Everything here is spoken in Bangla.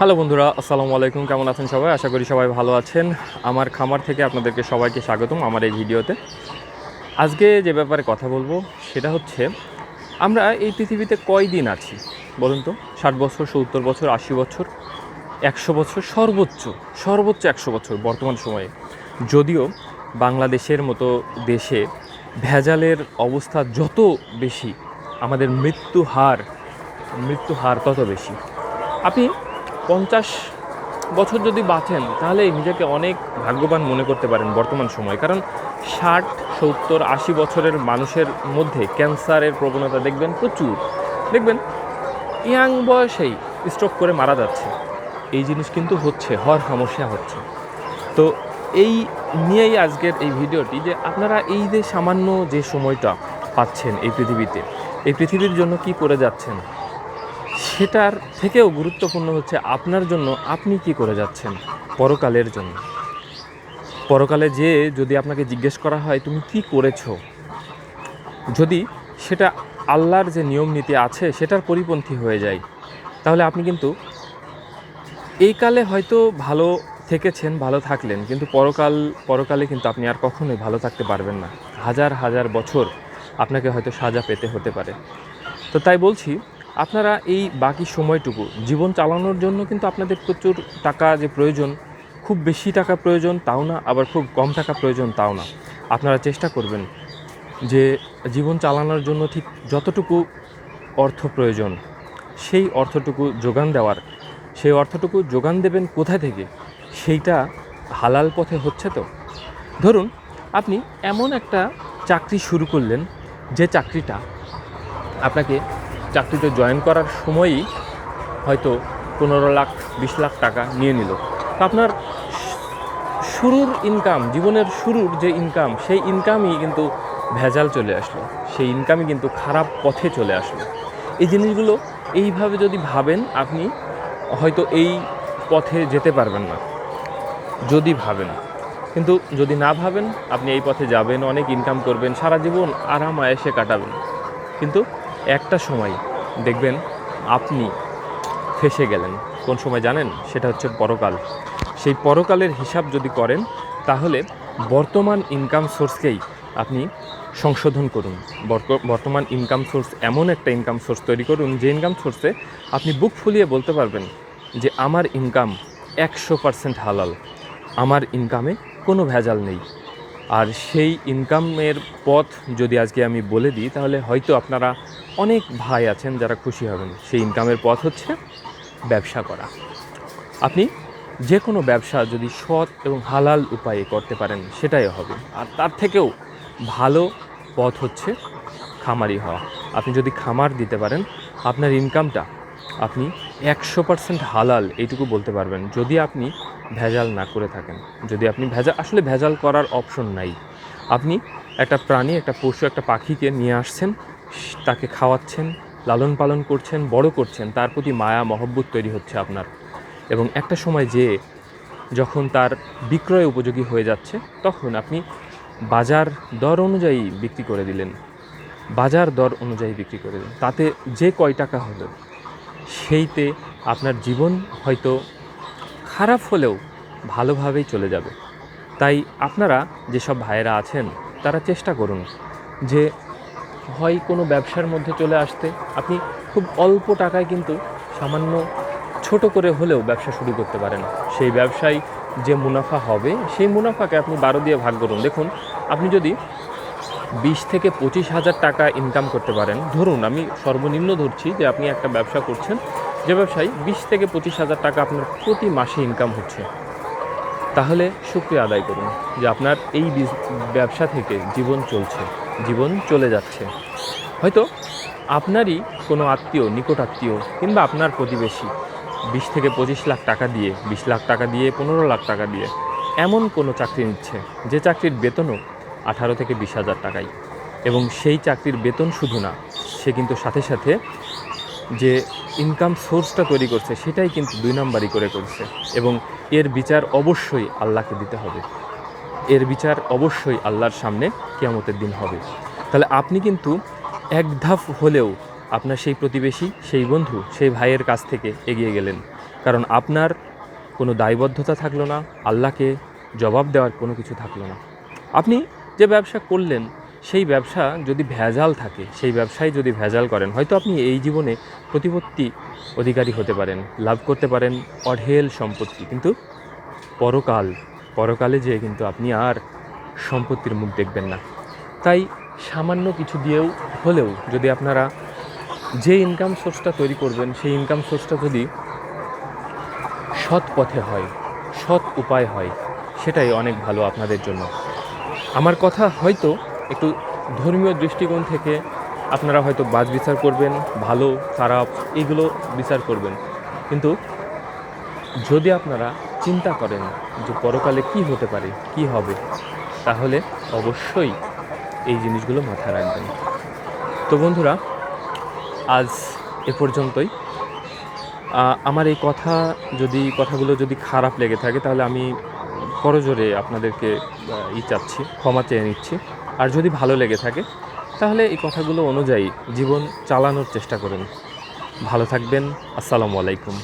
হ্যালো বন্ধুরা, আসসালামু আলাইকুম। কেমন আছেন সবাই? আশা করি সবাই ভালো আছেন। আমার খামার থেকে আপনাদেরকে সবাইকে স্বাগতম আমার এই ভিডিওতে। আজকে যে ব্যাপারে কথা বলব, সেটা হচ্ছে, আমরা এই পৃথিবীতে কয়দিন আছি? বলুন তো, ষাট বছর, সত্তর বছর, আশি বছর, একশো বছর, সর্বোচ্চ সর্বোচ্চ একশো বছর বর্তমান সময়ে। যদিও বাংলাদেশের মতো দেশে ভেজালের অবস্থা যত বেশি, আমাদের মৃত্যু হার মৃত্যু হার তত বেশি। আপনি পঞ্চাশ বছর যদি বাঁচেন, তাহলে নিজেকে অনেক ভাগ্যবান মনে করতে পারেন বর্তমান সময়। কারণ ষাট, সত্তর, আশি বছরের মানুষের মধ্যে ক্যান্সারের প্রবণতা দেখবেন প্রচুর। দেখবেন, ইয়াং বয়সেই স্ট্রোক করে মারা যাচ্ছে। এই জিনিস কিন্তু হচ্ছে, হর সমস্যা হচ্ছে। তো এই নিয়েই আজকের এই ভিডিওটি যে আপনারা এই যে সামান্য যে সময়টা পাচ্ছেন এই পৃথিবীতে, এই পৃথিবীর জন্য কি করে যাচ্ছেন সেটার থেকেও গুরুত্বপূর্ণ হচ্ছে আপনার জন্য আপনি কি করে যাচ্ছেন পরকালের জন্য। পরকালে যে যদি আপনাকে জিজ্ঞেস করা হয়, তুমি কি করেছ? যদি সেটা আল্লাহর যে নিয়ম নীতি আছে, সেটার পরিপন্থী হয়ে যায়, তাহলে আপনি কিন্তু এই কালে হয়তো ভালো থেকেছেন, ভালো থাকলেন, কিন্তু পরকাল, পরকালে কিন্তু আপনি আর কখনোই ভালো থাকতে পারবেন না। হাজার হাজার বছর আপনাকে হয়তো সাজা পেতে হতে পারে। তো তাই বলছি আপনারা এই বাকি সময়টুকু জীবন চালানোর জন্য কিন্তু আপনাদের প্রচুর টাকা যে প্রয়োজন, খুব বেশি টাকা প্রয়োজন তাও না, আবার খুব কম টাকা প্রয়োজন তাও না। আপনারা চেষ্টা করবেন যে জীবন চালানোর জন্য ঠিক যতটুকু অর্থ প্রয়োজন, সেই অর্থটুকু যোগান দেওয়ার, সেই অর্থটুকু যোগান দেবেন কোথায় থেকে, সেইটা হালাল পথে হচ্ছে তো? ধরুন, আপনি এমন একটা চাকরি শুরু করলেন, যে চাকরিটা আপনাকে চাকরিতে জয়েন করার সময়ই হয়তো পনেরো লাখ, বিশ লাখ টাকা নিয়ে নিল। তো আপনার শুরুর ইনকাম জীবনের শুরুর যে ইনকাম সেই ইনকামই কিন্তু ভেজাল চলে আসলো। সেই ইনকামই কিন্তু খারাপ পথে চলে আসলো। এই জিনিসগুলো এইভাবে যদি ভাবেন, আপনি হয়তো এই পথে যেতে পারবেন না। যদি ভাবেন। কিন্তু যদি না ভাবেন, আপনি এই পথে যাবেন, অনেক ইনকাম করবেন, সারা জীবন আরাম আয়েসে কাটাবেন। কিন্তু একটা সময় দেখবেন আপনি ফেসে গেলেন। কোন সময় জানেন? সেটা হচ্ছে পরকাল। সেই পরকালের হিসাব যদি করেন, তাহলে বর্তমান ইনকাম সোর্সকেই আপনি সংশোধন করুন। বর্তমান ইনকাম সোর্স এমন একটা ইনকাম সোর্স তৈরি করুন, যে ইনকাম সোর্সে আপনি বুক ফুলিয়ে বলতে পারবেন যে, আমার ইনকাম একশো পার্সেন্ট হালাল। আমার ইনকামে কোনো ভেজাল নেই। আর সেই ইনকামের পথ যদি আজকে আমি বলে দিই, তাহলে হয়তো আপনারা অনেক ভাই আছেন যারা খুশি হবেন। সেই ইনকামের পথ হচ্ছে ব্যবসা করা। আপনি যে কোনো ব্যবসা যদি সৎ এবং হালাল উপায়ে করতে পারেন, সেটাই হবে। আর তার থেকেও ভালো পথ হচ্ছে খামারি হওয়া। আপনি যদি খামার দিতে পারেন, আপনার ইনকামটা আপনি একশো পার্সেন্ট হালাল, এইটুকু বলতে পারবেন। যদি আপনি ভেজাল না করে থাকেন। যদি আপনি ভেজাল আসলে ভেজাল করার অপশন নাই। আপনি একটা প্রাণী, একটা পশু, একটা পাখিকে নিয়ে আসছেন, তাকে খাওয়াচ্ছেন, লালন পালন করছেন, বড় করছেন, তার প্রতি মায়া, মহব্বত তৈরি হচ্ছে আপনার। এবং একটা সময় যে যখন তার বিক্রয় উপযোগী হয়ে যাচ্ছে, তখন আপনি বাজার দর অনুযায়ী বিক্রি করে দিলেন। বাজার দর অনুযায়ী বিক্রি করে দিলেন। তাতে যে কয় টাকা হলো, সেইতে আপনার জীবন হয়তো খারাপ হলেও ভালোভাবেই চলে যাবে। তাই আপনারা যেসব ভাইয়েরা আছেন, তারা চেষ্টা করুন যে হয় কোনো ব্যবসার মধ্যে চলে আসতে। আপনি খুব অল্প টাকায় কিন্তু সামান্য ছোট করে হলেও ব্যবসা শুরু করতে পারেন। সেই ব্যবসায় যে মুনাফা হবে, সেই মুনাফাকে আপনি বারো দিয়ে ভাগ করুন। দেখুন, আপনি যদি বিশ থেকে পঁচিশ হাজার টাকা ইনকাম করতে পারেন, ধরুন আমি সর্বনিম্ন ধরছি যে আপনি একটা ব্যবসা করছেন যে ব্যবসায়ী বিশ থেকে পঁচিশ হাজার টাকা আপনার প্রতি মাসে ইনকাম হচ্ছে। তাহলে শুক্রিয়া আদায় করুন যে আপনার এই ব্যবসা থেকে জীবন চলছে, জীবন চলে যাচ্ছে। হয়তো আপনারই কোনো আত্মীয়, নিকট আত্মীয় কিংবা আপনার প্রতিবেশী বিশ থেকে পঁচিশ লাখ টাকা দিয়ে, বিশ লাখ টাকা দিয়ে, পনেরো লাখ টাকা দিয়ে এমন কোনো চাকরি নিচ্ছে যে চাকরির বেতনও আঠারো থেকে বিশ হাজার টাকাই। এবং সেই চাকরির বেতন শুধু না, সে কিন্তু সাথে সাথে যে ইনকাম সোর্সটা তৈরি করছে, সেটাই কিন্তু দুই নম্বরই করে করছে। এবং এর বিচার অবশ্যই আল্লাহকে দিতে হবে। এর বিচার অবশ্যই আল্লাহর সামনে কেয়ামতের দিন হবে। তাহলে আপনি কিন্তু এক ধাপ হলেও আপনার সেই প্রতিবেশী, সেই বন্ধু, সেই ভাইয়ের কাছ থেকে এগিয়ে গেলেন। কারণ আপনার কোনো দায়বদ্ধতা থাকল না, আল্লাহকে জবাব দেওয়ার কোনো কিছু থাকল না। আপনি যে ব্যবসা করলেন সেই ব্যবসা যদি ভেজাল থাকে, সেই ব্যবসায় যদি ভেজাল করেন, হয়তো আপনি এই জীবনে প্রতিপত্তি অধিকারী হতে পারেন, লাভ করতে পারেন অঢেল সম্পত্তি। কিন্তু পরকাল, পরকালে যেয়ে কিন্তু আপনি আর সম্পত্তির মুখ দেখবেন না। তাই সামান্য কিছু দিয়েও হলেও যদি আপনারা যে ইনকাম সোর্সটা তৈরি করবেন, সেই ইনকাম সোর্সটা যদি সৎ পথে হয়, সৎ উপায় হয়, সেটাই অনেক ভালো আপনাদের জন্য। আমার কথা হয়তো একটু ধর্মীয় দৃষ্টিকোণ থেকে আপনারা হয়তো বাজ বিচার করবেন, ভালো, খারাপ, এগুলো বিচার করবেন। কিন্তু যদি আপনারা চিন্তা করেন যে পরকালে কি হতে পারে, কি হবে, তাহলে অবশ্যই এই জিনিসগুলো মাথায় রাখবেন। তো বন্ধুরা, আজ এ পর্যন্তই। আমার এই কথা যদি, কথাগুলো যদি খারাপ লেগে থাকে, তাহলে আমি করজোরে আপনাদেরকে ই চাচ্ছি, ক্ষমা চেয়ে নিচ্ছি। আর যদি ভালো লেগে থাকে, তাহলে এই কথাগুলো অনুযায়ী জীবন চালানোর চেষ্টা করুন। ভালো থাকবেন, আসসালামু আলাইকুম।